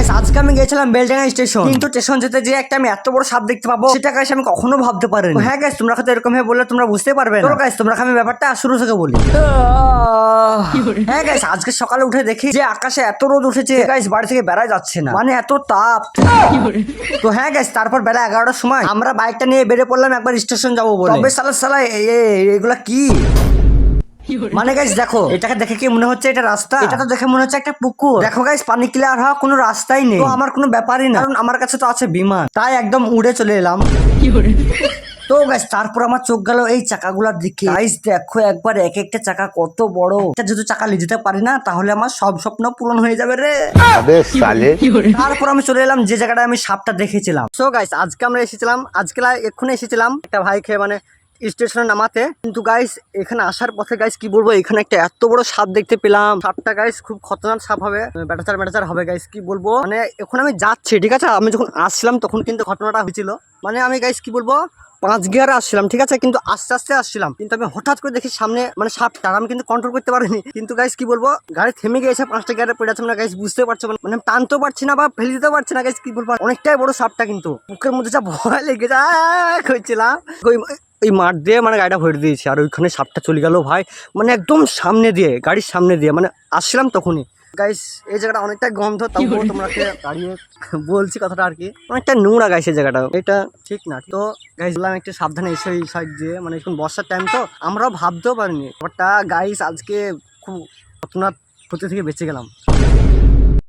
Guys আজকে আমি গেছিলাম বেলডাঙ্গা স্টেশন। কিন্তু স্টেশন যেতে যে একটা আমি এত বড় সাপ দেখতে পাবো সেটা গাইস আমি কখনো ভাবতে পারিনি। হ্যাঁ গাইস তোমরা হয়তো এরকম ভাবে বললে তোমরা বুঝতে পারবে না। গাইস তোমরা আমি ব্যাপারটা শুরু থেকে বলি। হ্যাঁ গাইস আজকে সকালে উঠে দেখি যে আকাশে এত রোদ উঠেছে। গাইস বাড়ি থেকে বেড়া যাচ্ছে না। মানে এত তাপ। তো হ্যাঁ গাইস তারপর বেলা এগারোটার সময় আমরা বাইকটা নিয়ে বেরিয়ে পড়লাম একবার স্টেশন যাব বলে। তবে সালা সালা এগুলা কি? মানে গাইস দেখো এটাকে দেখে কি মনে হচ্ছে এটা রাস্তা? এটা তো দেখে মনে হচ্ছে একটা পুকুর। দেখো গাইস পানি ক্লিয়ার হওয়া কোনো রাস্তাই নেই। তো আমার কোনো ব্যাপারই না। কারণ আমার কাছে তো আছে বিমান। তাই একদম উড়ে চলে এলাম। কি করে তো গাইস তারপর আমার চোখ গেল এই চাকাগুলোর দিকে। গাইস দেখো একবার এক একটা চাকা কত বড়। এটা যদি চাকা নিয়ে যেতে পারি না তাহলে আমার সব স্বপ্ন পূরণ হয়ে যাবে রে। তারপর আমি চলে এলাম যে জায়গাটা আমি সাপটা দেখেছিলাম। সো গাইস আজকে আমরা এসেছিলাম আজকে এক্ষুনি এসেছিলাম। একটা ভাই খেয়ে মানে স্টেশনে নামাতে। কিন্তু গাইস এখানে আসার পথে গাইস কি বলব? এখানে একটা এত বড় সাপ দেখতে পেলাম। সাপটা গাইস খুব খতরনাক সাপ হবে। ব্যাটাচার ব্যাটাচার হবে গাইস কি বলব? মানে এখন আমি যাচ্ছি, ঠিক আছে? আমি যখন আসছিলাম, তখন কিন্তু ঘটনাটা হয়েছিল। মানে আমি গাইস কি বলব? পাঁচ গিয়ারে আসছিলাম, ঠিক আছে? কিন্তু আস্তে আস্তে আসছিলাম। কিন্তু আমি হঠাৎ করে দেখি সামনে মানে সাপটা আমি কিন্তু কন্ট্রোল করতে পারিনি। কিন্তু গাইস কি বলব? গাড়ি থেমে গিয়েছে, পাঁচটা গিয়ারে পড়ে আছে মানে গাইস বুঝতে পারছ মানে মানে টানতেও পারছি না বা ফেলে দিতে পারছি না গাইস কি বলব? অনেকটাই বড় সাপটা কিন্তু। মুখের মধ্যে যা ভয় লেগে যায় করছিলাম ওই মাঠ দিয়ে মানে গাড়িটা ভরে দিয়েছি। আর ওইখানে সাপটা চলে গেল ভাই। মানে একদম সামনে দিয়ে গাড়ির সামনে দিয়ে। মানে আসছিলাম তখনই। গাইস এই জায়গাটা অনেকটা গন্ধ তারপর তোমরাকে দাঁড়িয়ে বলছি কথাটা আর কি। অনেকটা নোংরা গাইস এই জায়গাটা। এটা ঠিক না। তো গাইস বললাম একটু সাবধানে এসে এই সাইড দিয়ে। মানে এখন বর্ষার টাইম তো আমরাও ভাবতেও পারিনি। ওটা গাইস আজকে খুব ঘটনার ক্ষতি থেকে বেঁচে গেলাম।